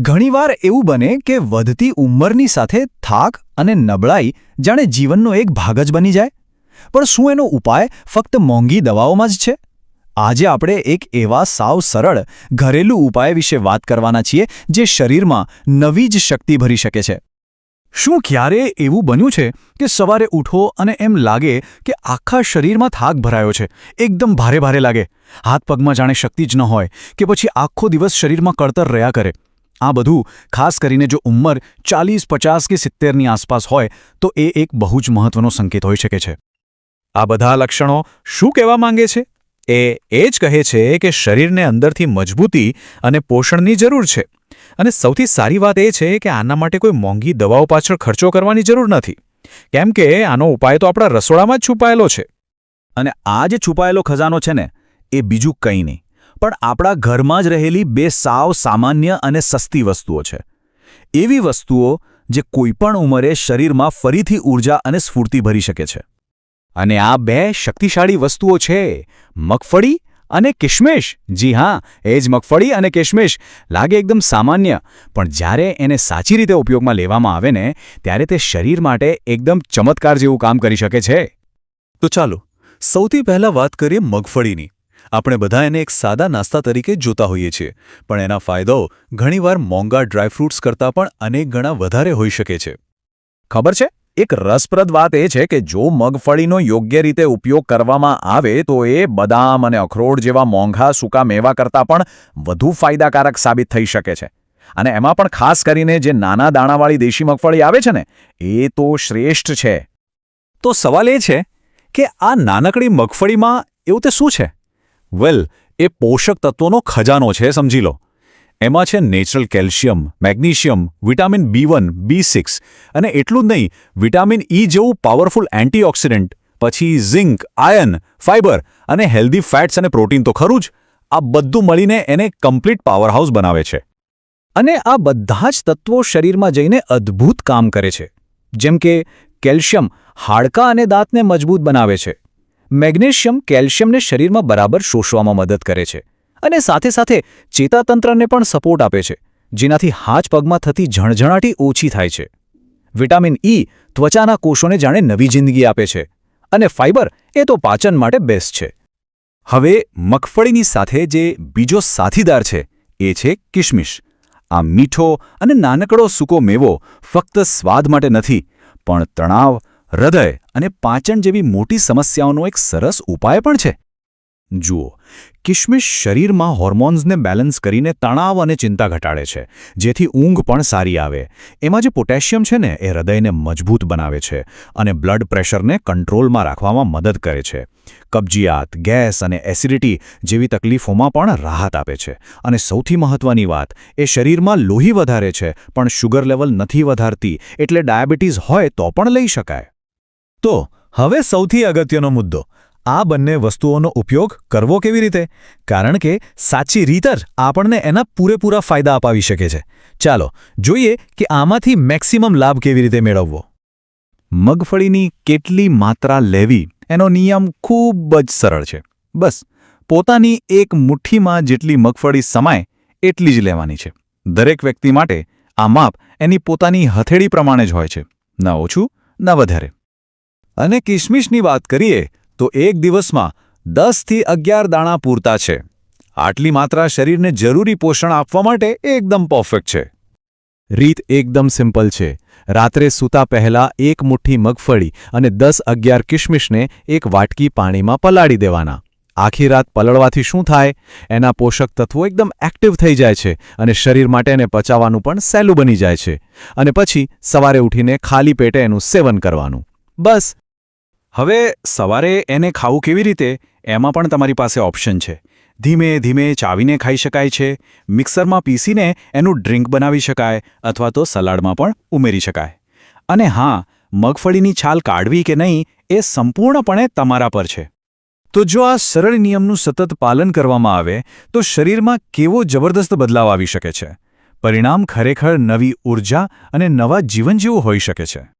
ઘણીવાર એવું બને કે વધતી ઉંમરની સાથે થાક અને નબળાઈ જાણે જીવનનો એક ભાગ જ બની જાય. પણ શું એનો ઉપાય ફક્ત મોંઘી દવાઓમાં જ છે? આજે આપણે એક એવા સાવ સરળ, ઘરેલું ઉપાય વિશે વાત કરવાના છીએ જે શરીરમાં નવી જ શક્તિ ભરી શકે છે. શું ક્યારે એવું બન્યું છે કે સવારે ઉઠો અને એમ લાગે કે આખા શરીરમાં થાક ભરાયો છે? એકદમ ભારે ભારે લાગે. હાથ પગમાં જાણે શક્તિ જ ન હોય કે પછી આખો દિવસ શરીરમાં કળતર રહ્યા કરે. આ બધું ખાસ કરીને જો ઉંમર ચાલીસ પચાસ કે સિત્તેરની આસપાસ હોય, તો એ એક બહુ જ મહત્વનો સંકેત હોઈ શકે છે. આ બધા લક્ષણો શું કહેવા માંગે છે? એ એ જ કહે છે કે શરીરને અંદરથી મજબૂતી અને પોષણની જરૂર છે. અને સૌથી સારી વાત એ છે કે આના માટે કોઈ મોંઘી દવાઓ પાછળ ખર્ચો કરવાની જરૂર નથી. કેમ કે આનો ઉપાય તો આપણા રસોડામાં જ છુપાયેલો છે. અને આ જે છુપાયેલો ખજાનો છે ને, એ બીજું કંઈ નહીં. પણ આપણા ઘરમાં જ રહેલી બે સાવ સામાન્ય અને સસ્તી વસ્તુઓ છે. એવી વસ્તુઓ જે કોઈપણ ઉંમરે શરીરમાં ફરીથી ઊર્જા અને સ્ફૂર્તિ ભરી શકે છે. અને આ બે શક્તિશાળી વસ્તુઓ છે, મગફળી અને કિશમિશ જી હા, એ જ મગફળી અને કિશમિશ લાગે એકદમ સામાન્ય, પણ જ્યારે એને સાચી રીતે ઉપયોગમાં લેવામાં આવે ને, ત્યારે તે શરીર માટે એકદમ ચમત્કાર જેવું કામ કરી શકે છે. તો ચાલો, સૌથી પહેલાં વાત કરીએ મગફળીની. આપણે બધા એને એક સાદા નાસ્તા તરીકે જોતા હોઈએ છીએ. પણ એના ફાયદાઓ ઘણીવાર મોંઘા ડ્રાયફ્રૂટ્સ કરતાં પણ અનેક ગણા વધારે હોઈ શકે છે. ખબર છે? એક રસપ્રદ વાત એ છે કે જો મગફળીનો યોગ્ય રીતે ઉપયોગ કરવામાં આવે તો એ બદામ અને અખરોટ જેવા મોંઘા સૂકા મેવા કરતાં પણ વધુ ફાયદાકારક સાબિત થઈ શકે છે. અને એમાં પણ ખાસ કરીને જે નાના દાણાવાળી દેશી મગફળી આવે છે ને, એ તો શ્રેષ્ઠ છે. તો સવાલ એ છે કે આ નાનકડી મગફળીમાં એવું તે શું છે? વેલ એ પોષક તત્વોનો ખજાનો છે, સમજી લો. એમાં છે natural calcium magnesium vitamin B one B six અને એટલું જ નહીં વિટામિન ઈ જેવું પાવરફુલ એન્ટીઓક્સિડન્ટ પછી ઝિંક આયન ફાઇબર અને હેલ્ધી ફેટ્સ અને પ્રોટીન તો ખરું જ, આ બધું મળીને એને કમ્પ્લીટ પાવરહાઉસ બનાવે છે. અને આ બધા જ તત્વો શરીરમાં જઈને અદ્ભુત કામ કરે છે. જેમ કે કેલ્શિયમ હાડકાં અને દાંતને મજબૂત બનાવે છે. મેગ્નેશિયમ કેલ્શિયમને શરીરમાં બરાબર શોષવામાં મદદ કરે છે અને સાથે સાથે ચેતાતંત્રને પણ સપોર્ટ આપે છે, જેનાથી હાથ પગમાં થતી ઝણઝણાટી ઓછી થાય છે. વિટામિન ઈ ત્વચાના કોષોને જાણે નવી જિંદગી આપે છે અને ફાઇબર એ તો પાચન માટે બેસ્ટ છે. હવે મગફળીની સાથે જે બીજો સાથીદાર છે, એ છે કિશમિશ આ મીઠો અને નાનકડો સૂકો મેવો ફક્ત સ્વાદ માટે નથી, પણ તણાવ હૃદય અને પાચન જેવી મોટી સમસ્યાઓનો એક સરસ ઉપાય પણ છે. જુઓ કિશમિશ શરીરમાં હોર્મોન્સને બેલેન્સ કરીને તણાવ અને ચિંતા ઘટાડે છે, જેથી ઊંઘ પણ સારી આવે. એમાં જે પોટેશિયમ છે ને, એ હૃદયને મજબૂત બનાવે છે અને બ્લડ પ્રેશરને કંટ્રોલમાં રાખવામાં મદદ કરે છે. કબજિયાત, ગેસ અને એસિડિટી જેવી તકલીફોમાં પણ રાહત આપે છે. અને સૌથી મહત્વની વાત, એ શરીરમાં લોહી વધારે છે, પણ શુગર લેવલ નથી વધારતી, એટલે ડાયાબિટીસ હોય તો પણ લઈ શકાય. તો હવે સૌથી અગત્યનો મુદ્દો. આ બંને વસ્તુઓનો ઉપયોગ કરવો કેવી રીતે? કારણ કે સાચી રીત જ આપણને એના પૂરેપૂરા ફાયદા અપાવી શકે છે. ચાલો જોઈએ કે આમાંથી મેક્સિમમ લાભ કેવી રીતે મેળવવો. મગફળીની કેટલી માત્રા લેવી એનો નિયમ ખૂબ જ સરળ છે. બસ, પોતાની એક મુઠ્ઠીમાં જેટલી મગફળી સમાય એટલી જ લેવાની છે. દરેક વ્યક્તિ માટે આ માપ એની પોતાની હથેળી પ્રમાણે જ હોય છે. ન ઓછું, ન વધારે. અને કિશમિશની વાત કરીએ, તો એક દિવસમાં દસથી અગિયાર દાણા પૂરતા છે. આટલી માત્રા શરીરને જરૂરી પોષણ આપવા માટે એકદમ પરફેક્ટ છે. રીત એકદમ સિમ્પલ છે. રાત્રે સૂતા પહેલા એક મુઠ્ઠી મગફળી અને દસ અગિયાર કિશમિશને એક વાટકી પાણીમાં પલાળી દેવાના. આખી રાત પલળવાથી શું થાય? એના પોષક તત્વો એકદમ એક્ટિવ થઈ જાય છે અને શરીર માટે એને પચાવવાનું પણ સહેલું બની જાય છે. અને પછી સવારે ઉઠીને ખાલી પેટે એનું સેવન કરવાનું. બસ હવે સવારે એને ખાવું કેવી રીતે, એમાં પણ તમારી પાસે ઓપ્શન છે. ધીમે ધીમે ચાવીને ખાઈ શકાય છે, મિક્સરમાં પીસીને એનું ડ્રિંક બનાવી શકાય અથવા તો સલાડમાં પણ ઉમેરી શકાય. અને હા, મગફળીની છાલ કાઢવી કે નહીં, એ સંપૂર્ણપણે તમારા પર છે. તો જો આ સરળ નિયમનું સતત પાલન કરવામાં આવે, તો શરીરમાં કેવો જબરદસ્ત બદલાવ આવી શકે છે? પરિણામ ખરેખર નવી ઊર્જા અને નવા જીવન જેવું હોઈ શકે છે.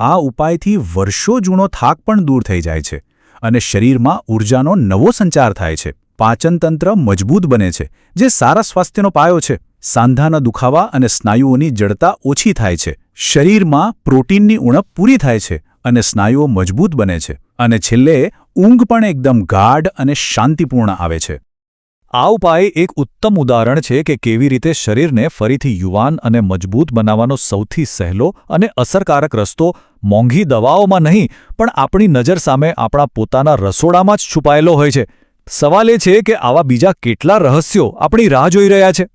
આ ઉપાયથી વર્ષો જૂનો થાક પણ દૂર થઈ જાય છે અને શરીરમાં ઊર્જાનો નવો સંચાર થાય છે. પાચનતંત્ર મજબૂત બને છે, જે સારા સ્વાસ્થ્યનો પાયો છે. સાંધાના દુખાવા અને સ્નાયુઓની જડતા ઓછી થાય છે. શરીરમાં પ્રોટીનની ઉણપ પૂરી થાય છે અને સ્નાયુઓ મજબૂત બને છે. અને છેલ્લે ઊંઘ પણ એકદમ ગાઢ અને શાંતિપૂર્ણ આવે છે. આ ઉપાય એક ઉત્તમ ઉદાહરણ છે કે કેવી રીતે શરીરને ફરીથી યુવાન અને મજબૂત બનાવવાનો સૌથી સહેલો અને અસરકારક રસ્તો મોંઘી દવાઓમાં નહીં, પણ આપણી નજર સામે આપણા પોતાના રસોડામાં જ છુપાયેલો હોય છે. સવાલ એ છે કે આવા બીજા કેટલા રહસ્યો આપણી રાહ જોઈ રહ્યા છે?